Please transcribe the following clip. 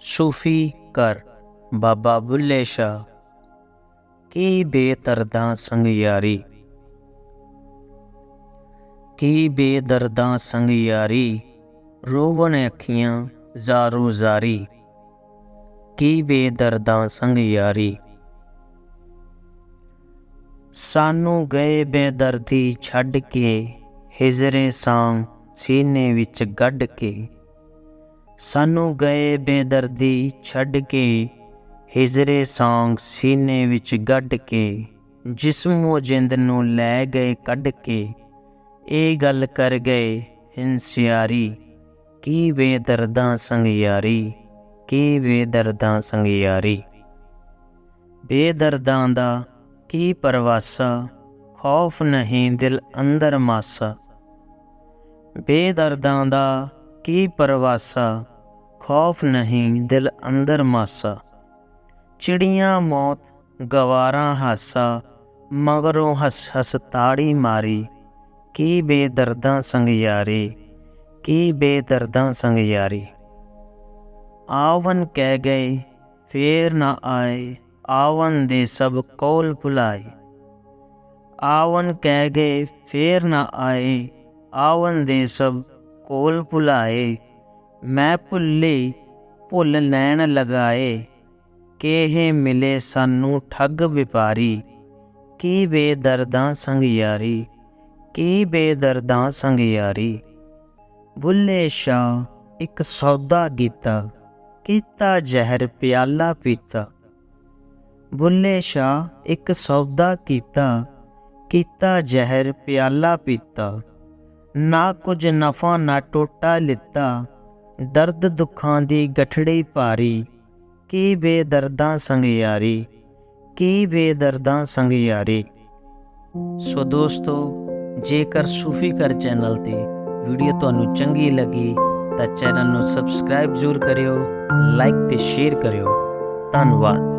ਸੂਫੀ ਕਰ ਬਾਬਾ ਬੁੱਲੇ ਸ਼ਾਹ। ਕੀ ਬੇਦਰਦਾਂ ਸੰਗ ਯਾਰੀ ਕੀ ਬੇਦਰਦਾਂ ਸੰਗ ਯਾਰੀ ਰੋਵਣ ਅੱਖੀਆਂ ਜ਼ਾਰੂ ਜ਼ਾਰੀ। ਕੀ ਬੇਦਰਦਾਂ ਸੰਗ ਯਾਰੀ ਸਾਨੂੰ ਗਏ ਬੇਦਰਦੀ ਛੱਡ ਕੇ, ਹਿਜਰੇ ਸਾਂ ਸੀਨੇ ਵਿੱਚ ਗੱਡ ਕੇ। ਸਾਨੂੰ ਗਏ ਬੇਦਰਦੀ ਛੱਡ ਕੇ, ਹਿਜਰੇ ਸੌਂਗ ਸੀਨੇ ਵਿੱਚ ਗੱਡ ਕੇ, ਜਿਸਮੋ ਜਿੰਦ ਨੂੰ ਲੈ ਗਏ ਕੱਢ ਕੇ। ਇਹ ਗੱਲ ਕਰ ਗਏ ਹਿੰਸਿਆਰੀ, ਕੀ ਬੇਦਰਦਾਂ ਸੰਗ ਯਾਰੀ ਕੀ ਬੇਦਰਦਾਂ ਸੰਗ ਯਾਰੀ ਬੇਦਰਦਾਂ ਦਾ ਕੀ ਪਰਵਾਸਾ, ਖੌਫ ਨਹੀਂ ਦਿਲ ਅੰਦਰ ਮਾਸਾ। ਬੇਦਰਦਾਂ ਦਾ ਕੀ ਪਰਵਾਸਾ? ਖੌਫ ਨਹੀਂ, ਦਿਲ ਅੰਦਰ ਮਾਸਾ। ਚਿੜੀਆਂ ਮੌਤ, ਗਵਾਰਾਂ ਹਾਸਾ, ਮਗਰੋਂ ਹੱਸ ਹੱਸ ਤਾੜੀ ਮਾਰੀ। ਕੀ ਬੇਦਰਦਾਂ ਸੰਗ ਯਾਰੀ? ਕੀ ਬੇਦਰਦਾਂ ਸੰਗ ਯਾਰੀ? ਆਵਨ ਕਹਿ ਗਏ, ਫੇਰ ਨਾ ਆਏ, ਆਵਨ ਦੇ ਸਭ ਕੋਲ ਭੁਲਾਏ। ਆਵਨ ਕਹਿ ਗਏ, ਫੇਰ ਨਾ ਆਏ, ਆਵਨ ਦੇ ਸਭ ਕੋਲ ਭੁਲਾਏ ਮੈਂ ਭੁੱਲੇ ਭੁੱਲ ਲੈਣ ਲਗਾਏ ਕਿਹੇ ਮਿਲੇ ਸਾਨੂੰ ਠੱਗ ਵਪਾਰੀ। ਕੀ ਬੇਦਰਦਾਂ ਸੰਗ ਯਾਰੀ, ਕੀ ਬੇਦਰਦਾਂ ਸੰਗ ਯਾਰੀ। ਬੁੱਲੇ ਸ਼ਾਹ, ਇੱਕ ਸੌਦਾ ਕੀਤਾ ਕੀਤਾ ਜ਼ਹਿਰ ਪਿਆਲਾ ਪੀਤਾ। ਬੁੱਲੇ ਸ਼ਾਹ, ਇੱਕ ਸੌਦਾ ਕੀਤਾ ਕੀਤਾ ਜ਼ਹਿਰ ਪਿਆਲਾ ਪੀਤਾ। ਨਾ ਕੁਝ ਨਫਾ, ਨਾ ਟੋਟਾ ਲਿੱਤਾ। ਦਰਦ ਦੁੱਖਾਂ ਦੀ ਗਠੜੀ ਭਾਰੀ। ਕੀ ਬੇਦਰਦਾਂ ਸੰਗ ਯਾਰੀ? ਕੀ ਬੇਦਰਦਾਂ ਸੰਗ ਯਾਰੀ? ਸੋ ਦੋਸਤੋ, ਜੇਕਰ ਸੂਫੀ ਕਰ ਚੈਨਲ ਤੇ ਵੀਡੀਓ ਤੁਹਾਨੂੰ ਚੰਗੀ ਲੱਗੀ, ਤਾਂ ਚੈਨਲ ਨੂੰ ਸਬਸਕ੍ਰਾਈਬ ਜ਼ਰੂਰ ਕਰਿਓ, ਲਾਈਕ ਤੇ ਸ਼ੇਅਰ ਕਰਿਓ। ਧੰਨਵਾਦ।